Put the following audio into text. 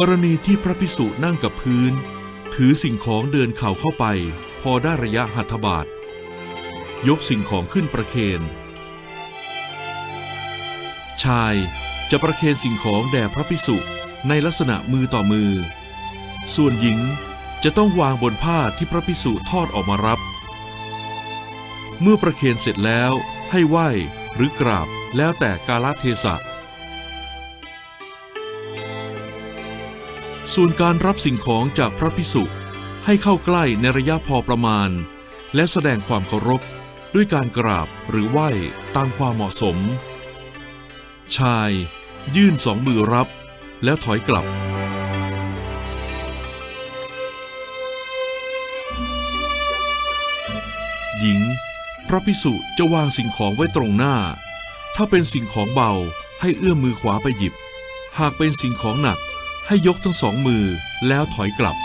กรณีที่พระพิสุนั่งกับพื้น ถือสิ่งของเดินเข่าเข้าไป พอได้ระยะหัตถบาท ยกสิ่งของขึ้นประเคนชายจะประเคนสิ่งของแด่พระพิสุในลักษณะมือต่อมือ ส่วนหญิงจะต้องวางบนผ้าที่พระพิสุทอดออกมารับ เมื่อประเคนเสร็จแล้วให้ไหว้หรือกราบแล้วแต่กาลเทศะ ส่วนการรับสิ่งของจากพระพิสุให้เข้าใกล้ในระยะพอประมาณ และแสดงความเคารพด้วยการกราบหรือไหว้ตามความเหมาะสม ชาย ยื่นสองมือรับ แล้วถอยกลับ หญิง พระพิสุจะวางสิ่งของไว้ตรงหน้า ถ้าเป็นสิ่งของเบาให้เอื้อมมือขวาไปหยิบ หากเป็นสิ่งของหนัก ให้ยกทั้งสองมือแล้วถอยกลับ